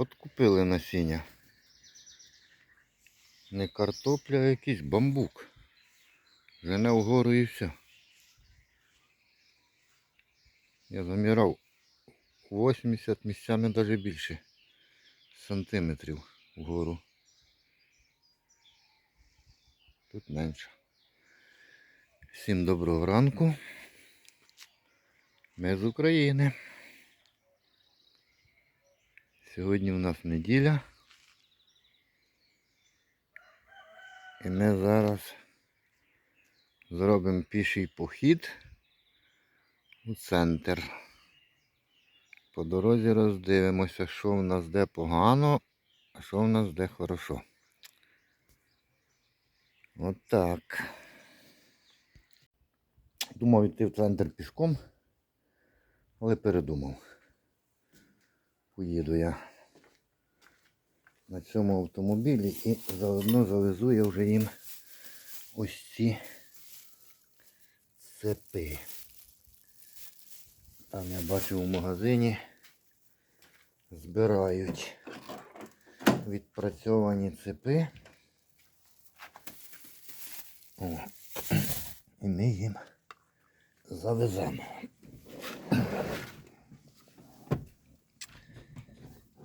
От купили насіння. Не картопля, а якийсь бамбук. Жене вгору і все. Я заміряв 80 місцями навіть більше сантиметрів вгору. Тут менше. Всім доброго ранку. Ми з України. Сьогодні у нас неділя. І ми зараз зробимо піший похід у центр. По дорозі роздивимося, що в нас де погано, а що в нас де хорошо. От так. Думав йти в центр пішком, але передумав. Поїду я на цьому автомобілі і заодно завезу я вже їм ось ці цепи. Там я бачив у магазині збирають відпрацьовані цепи. О, і ми їм завеземо.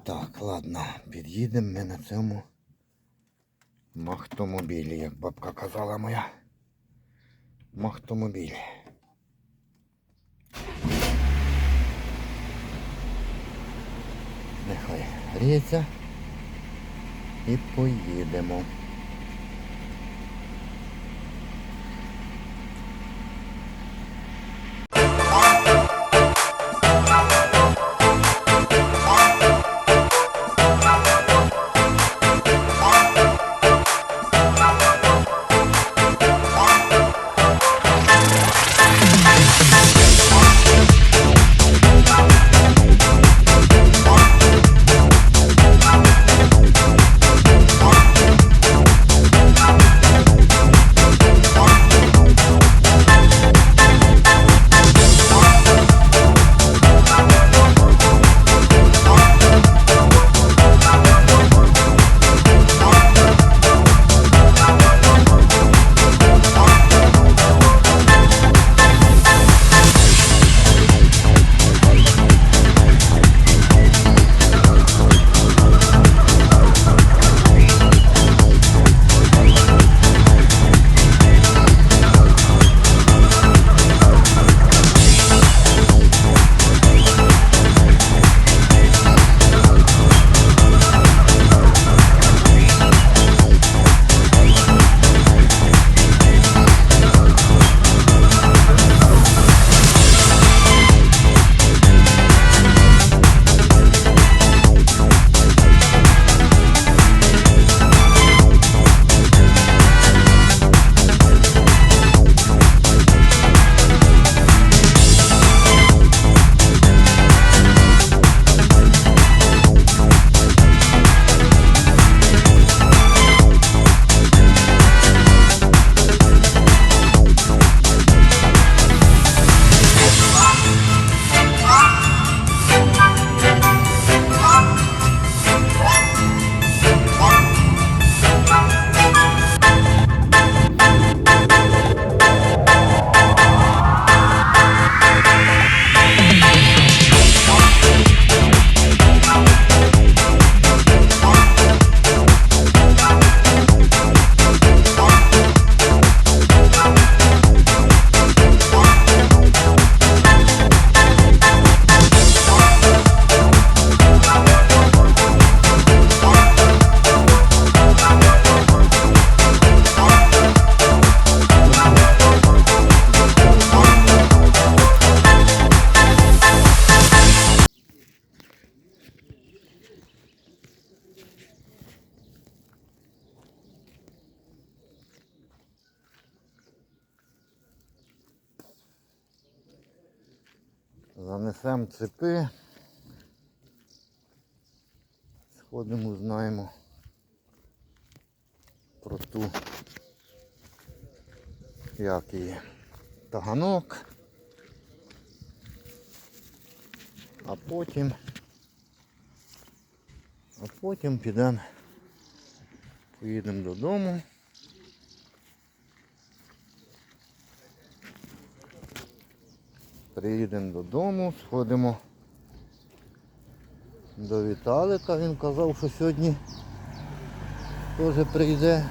Так, ладно, під'їдемо ми на цьому махтомобілі, як бабка казала моя. Махтомобіль. Нехай гріється і поїдемо. Занесемо цепи. Сходимо, знаємо про ту, як її таганок. А потім А потім підемо, поїдемо додому. Приїдемо додому, сходимо до Віталика. Він казав, що сьогодні теж прийде.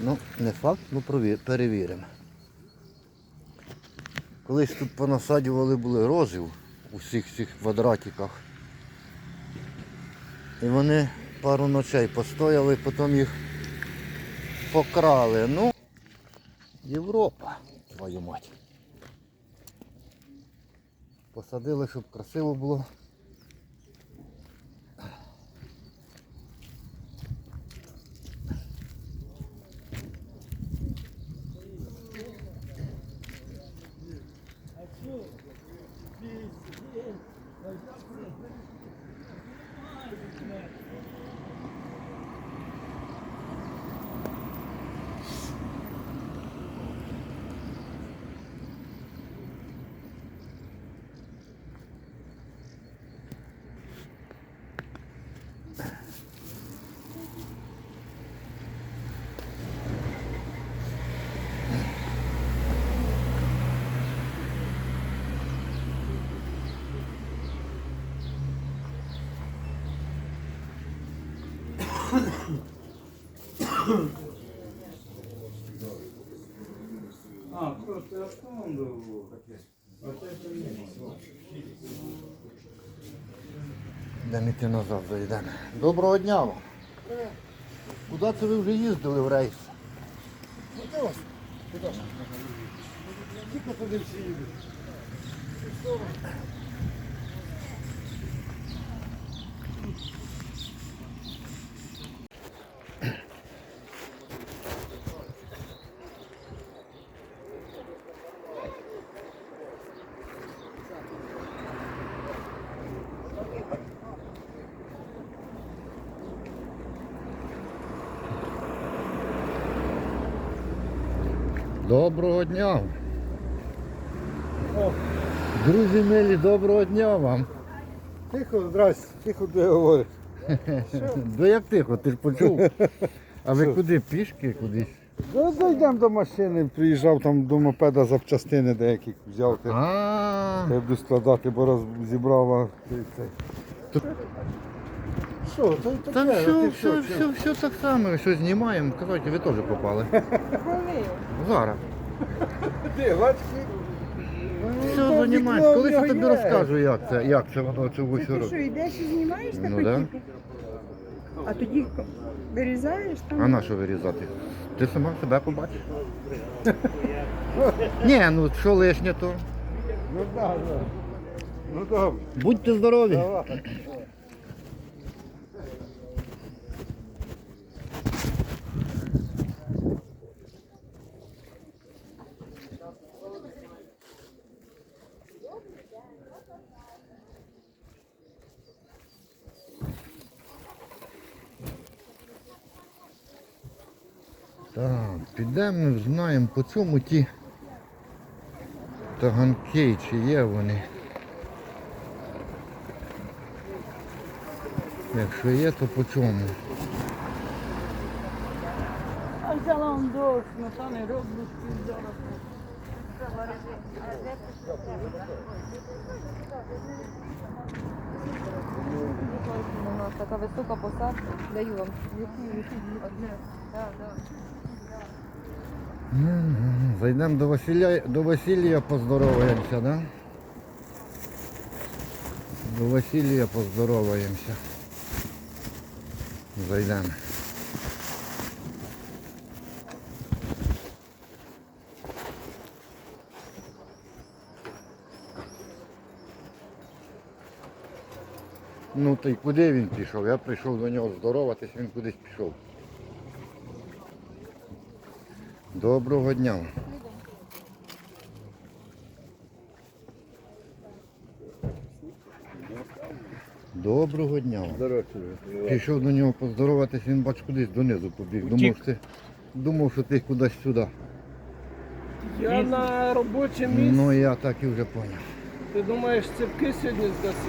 Ну, не факт, ну перевіримо. Колись тут понасаджували були розів у всіх цих квадратиках. І вони пару ночей постояли, потім їх покрали. Ну, твою мать. Посадили, щоб красиво було. Вот Йдемо йти назад зайдемо. Доброго дня вам. Куди це ви вже їздили в рейс? Куди? Тільки туди всі їдуть. Доброго дня. Друзі доброго дня вам. Тихо, здрасте, тихо де говориш. Да як тихо, ти ж почув. А ви куди? Пішки кудись? Ну, дійдемо до машини, приїжджав там до мопеда запчастини деякі взяв. Ти, А, я буду складати, бо роз зібрав. а ти це. Що, то Там все, ти все, що, все, все так само, що знімаємо. Казайте, ви теж попали. Зараз. Ти, бачиш? Все займаємось. Колись я тобі розкажу, як це, як це воно цього Це ти що, йдеш і знімаєш Ну, таку да. тільки? А тоді вирізаєш там? А на що вирізати? Ти сама себе побачиш. Ні, ну що лишнє то. Ну так, так. Ну добре. Будьте здорові. Давай. Підемо, знаємо по цьому ті таганки, чи є вони. Якщо є, то по чому? А взяла он дощ, ну там і роблю зараз. У нас така висока посадка. Даю вам. Одне. Да, да. Зайдемо до Василя, до Василія поздороваємося, да? До Василія поздороваємося. Зайдемо. Ну та й куди він пішов? Я прийшов до нього здороватись, він кудись пішов. Доброго дня. Доброго дня. Пішов до нього поздороватись, він бач кудись донизу побіг. Думав, що ти, думав, що ти кудись сюди. Я на робочому місці. Ну я так і вже зрозумів. Ти думаєш, цепки сьогодні здаси?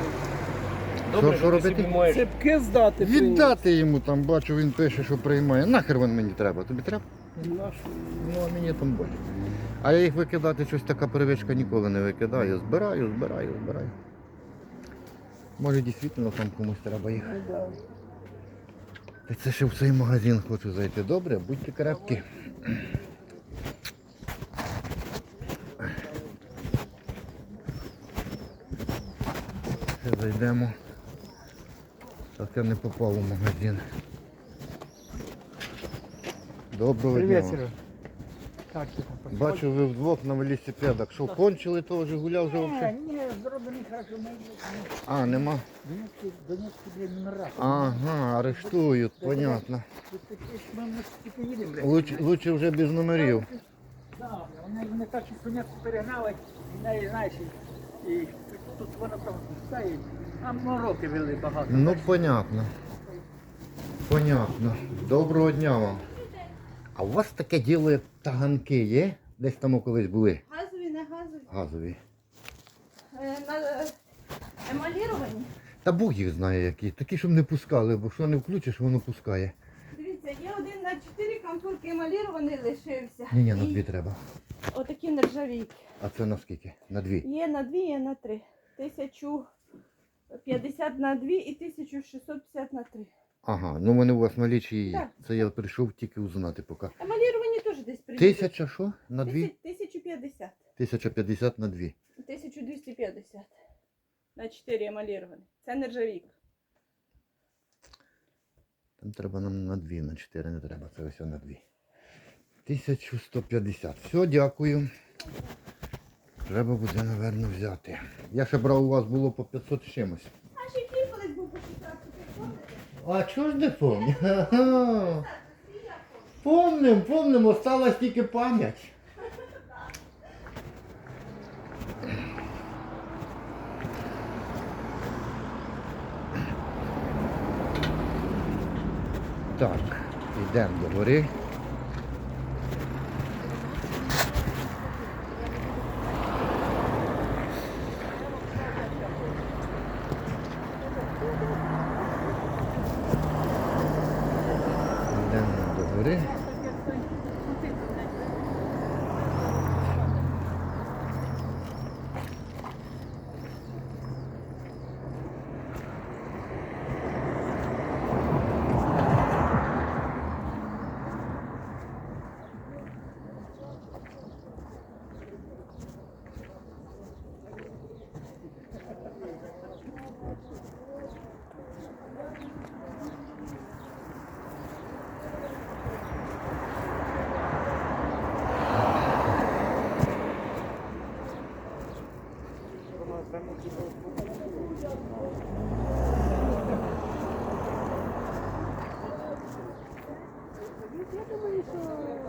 Що, що робити? Цепки здати приніс. Віддати йому там, бачу, він пише, що приймає. Нахер він мені треба? Тобі треба? Ну, а мені там болить. А я їх викидати, щось така привичка ніколи не викидаю. Збираю, збираю, збираю. Може дійсно там комусь треба їх. Та це ще в цей магазин хочу зайти. Добре, будьте крепкі. Зайдемо. Так я не попав у магазин. Доброго дня. вам. Так, Бачу, ви вдвох на велосипедах. Що, кончили того Жигуля вже взагалі? Ні, зроблений хорошо, ми А, нема. Донецькі, Донецькі, блядь, номера. Ага, арештують, понятно. Тут такі ж ми ми тільки їдемо, блядь. Луч, лучше вже без номерів. Да, вони, вони так і конець перегнали, і неї, знаєш, і, і тут вона там стає, а ми роки вели багато. Ну, понятно. Понятно. Доброго дня вам. А у вас таке діло, як таганки є? Десь там колись були Газові, не газові. газові. Е, на, е, емаліровані. Та Бог їх знає які. Такі, щоб не пускали, бо що не включиш, воно пускає. Дивіться, є один на чотири контурки емалірований лишився. Ні, ні, на І дві треба. Отакі нержавійки. А це на скільки? На дві. Є на дві, є на три. 1050 на дві і 1650 на три. Ага, ну вони у вас налічі є. Так. Це я прийшов тільки узнати поки. Емаліровані теж десь приїдуть. Тисяча що? На дві? 1050. Тисяча п'ятдесят на дві. 1250. На 4 емаліровані. Це нержавійка. Там треба нам на дві, на чотири не треба, це ось на дві. 1150. Все, дякую. Треба буде, напевно, взяти. Я ще брав у вас було по 500 з чимось. А ще кіпелець був по 16 помните? А чого ж не помню? Помним, помним, осталась тільки пам'ять. Так, йдемо до гори. Йдемо до гори.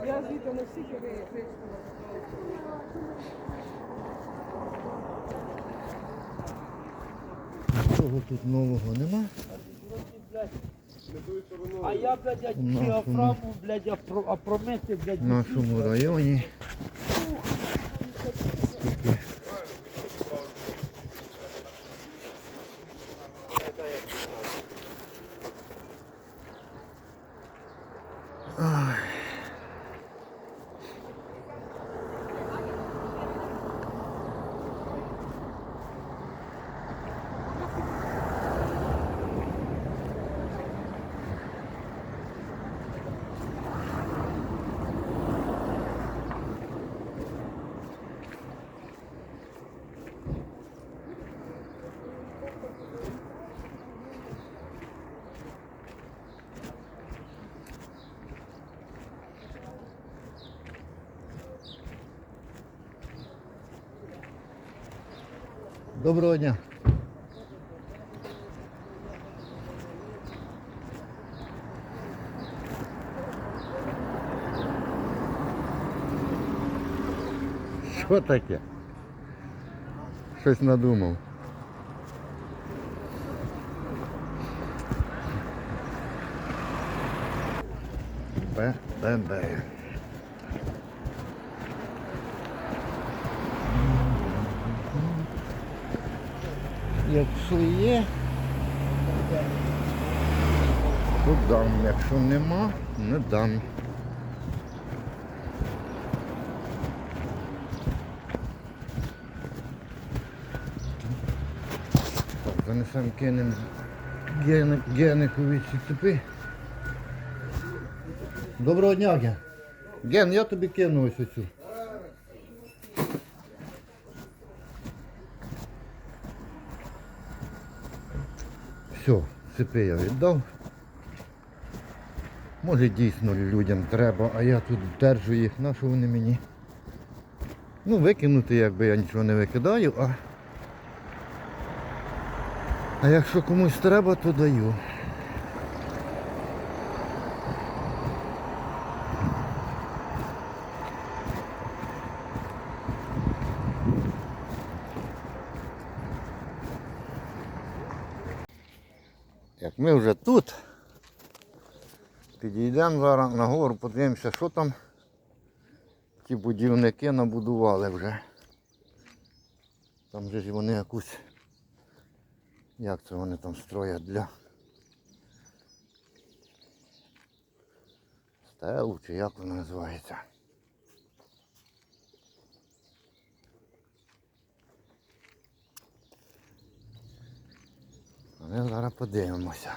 Я звідти не всіх Нічого тут нового нема. А я, блядь, я діафраму, блядь, промити, блядь, В нашому районі. Доброго дня. Що таке? Щось надумав. Бе, Якщо є, то дам. Якщо нема, не дам. Занесемо кинемо гени, геникові цепи. Доброго дня, Ген. Ген, я тобі кину ось оцю. Все, цепи я віддав. Може дійсно людям треба, а я тут держу їх, на що вони мені? Ну, викинути, якби я нічого не викидаю, а. А якщо комусь треба, то даю. Як ми вже тут, підійдемо зараз на гору, подивимося, що там ті будівники набудували вже. Там же ж вони якусь, як це вони там строять для стелу чи як воно називається. Але зараз подивимося.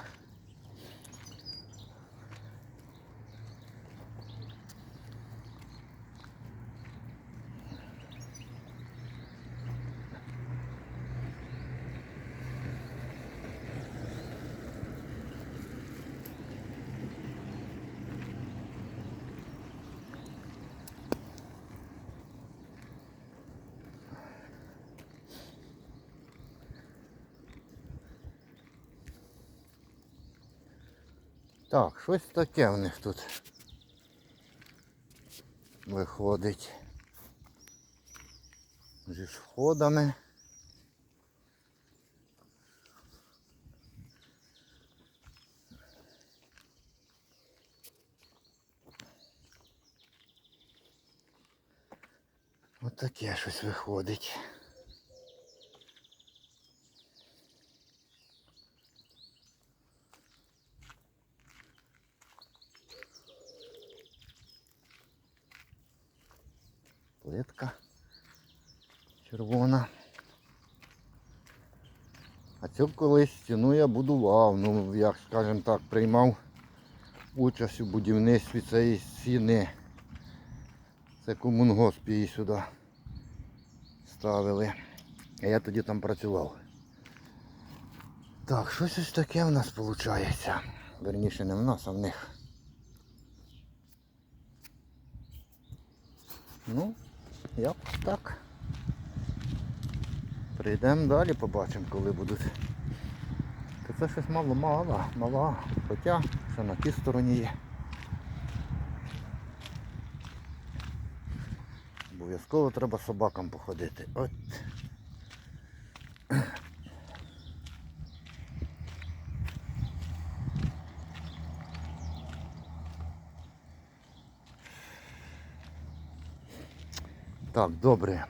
Так, щось таке в них тут виходить. Зі сходами. Отаке щось виходить. Червона. А цю колись стіну я будував, ну як скажімо так, приймав участь у будівництві цієї стіни. Це комунгосп її сюди ставили. А я тоді там працював. Так, щось ось таке в нас виходить. Верніше не в нас, а в них. Ну, якось так. Прийдемо далі, побачимо, коли будуть. Та це щось мало мало, мало. Хоча ще на тій стороні є. Обов'язково треба собакам походити. От. Так, добре.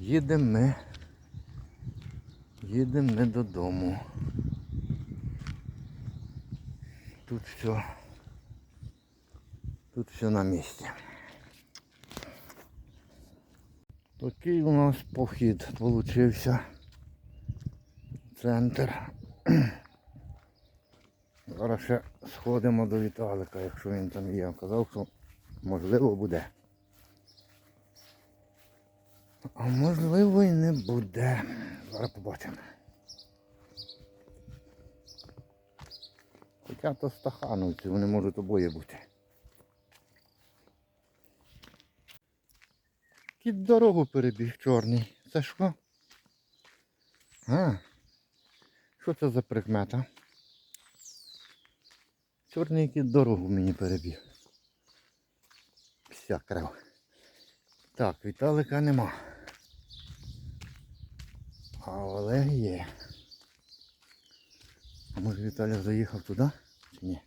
Їдемо ми. Їдемо ми додому. Тут все. Тут все на місці. Такий у нас похід получився. Центр. Зараз ще сходимо до Віталика, якщо він там є. Казав, що можливо буде. А можливо і не буде. Зараз побачимо. Хоча то стахановці, вони можуть обоє бути. Кіт дорогу перебіг чорний. Це що? А? Що це за прикмета? Чорний кіт дорогу мені перебіг. Вся крав. Так, Віталика нема. А Олег є. А може Віталій заїхав туди? Чи ні?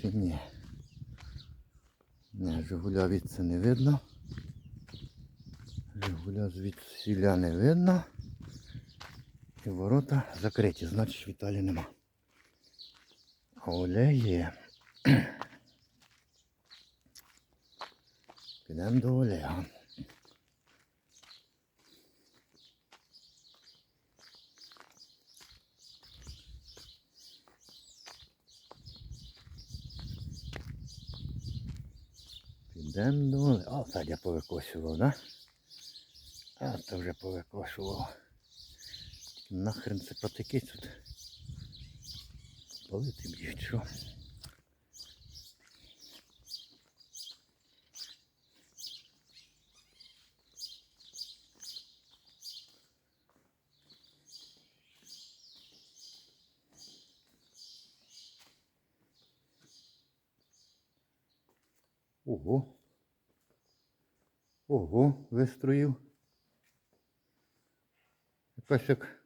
Чи ні? Не, Жигуля відси не видно. Жигуля звідсіля не видно. І ворота закриті, значить Віталі нема. А Олег є. Підемо до Олега. Підемо О, Федя повикосював, да? А, то вже повикошував. Нахрен це патики тут. Полити б'ють, що? Ого. Ого, вистроїв. Якась як.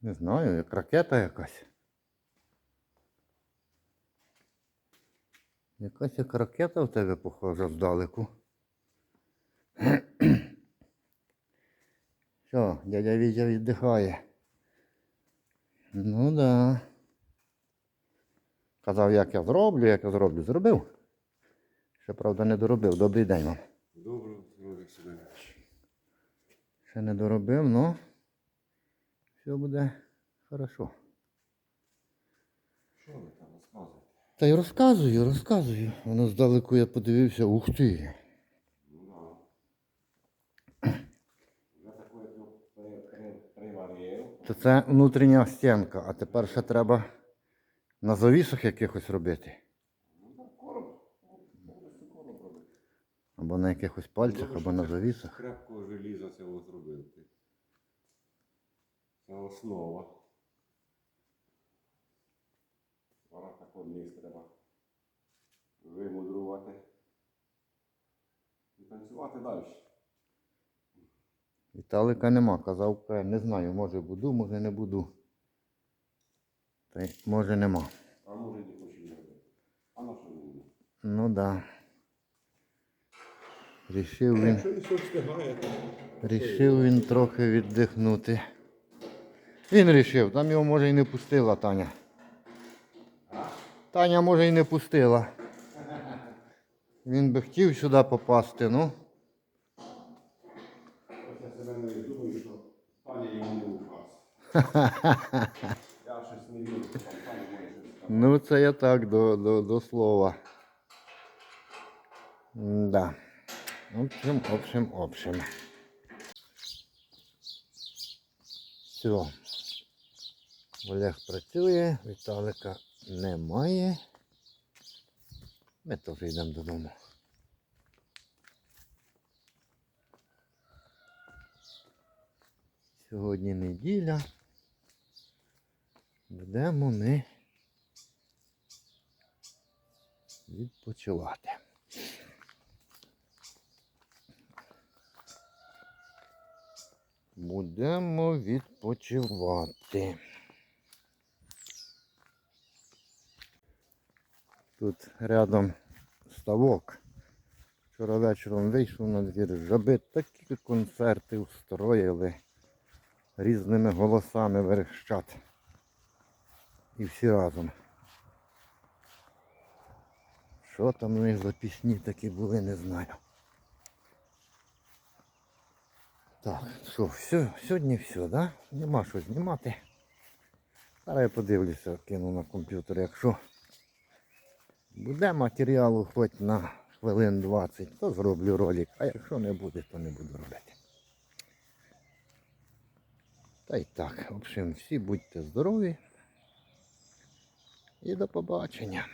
Не знаю, як ракета якась. Якась як ракета в тебе похожа здалеку. Що, дядя Вітя віддихає. Ну да. Казав, як я зроблю, як я зроблю. Зробив. Ще, правда, не доробив. Добрий день вам. Добре, Олег Семенович. Ще не доробив, ну все буде хорошо. Що ви там розказуєте? Та й розказую, розказую. Воно здалеку я подивився, ух ти. Ну да. Я таке приварив. То це внутрішня стінка, а тепер ще треба на завісах якихось робити. Ну так, короб. Повністю короб робити. Або на якихось пальцях, або на завісах. Крепкого желіза цього зробити. Це основа. Зараз такий низ треба вимудрувати. І танцювати далі. Віталика нема, казав, не знаю, може буду, може не буду. Та й може нема. А може не хочу не робити. А на що мені? Ну да. Рішив він. Рішив він трохи віддихнути. Він рішив, там його може і не пустила Таня. Таня може і не пустила. Він би хотів сюди попасти, ну. я себе не думаю, що пані йому не указ. Я щось не вірю, що там може. Ну це я так до, до, до слова. Да. В общем, в общем, в общем. Все. Олег працює, Віталика немає. Ми теж йдемо додому. Сьогодні неділя. Будемо ми відпочивати. Будемо відпочивати. Тут рядом ставок. Вчора вечором вийшов на двір, жаби такі концерти устроїли, різними голосами верещать. І всі разом. Що там у них за пісні такі були, не знаю. Так, що, все, сьогодні все, да? Нема що знімати. Зараз я подивлюся, кину на комп'ютер, якщо буде матеріалу хоч на хвилин 20, то зроблю ролик, а якщо не буде, то не буду робити. Та й так, в общем, всі будьте здорові і до побачення.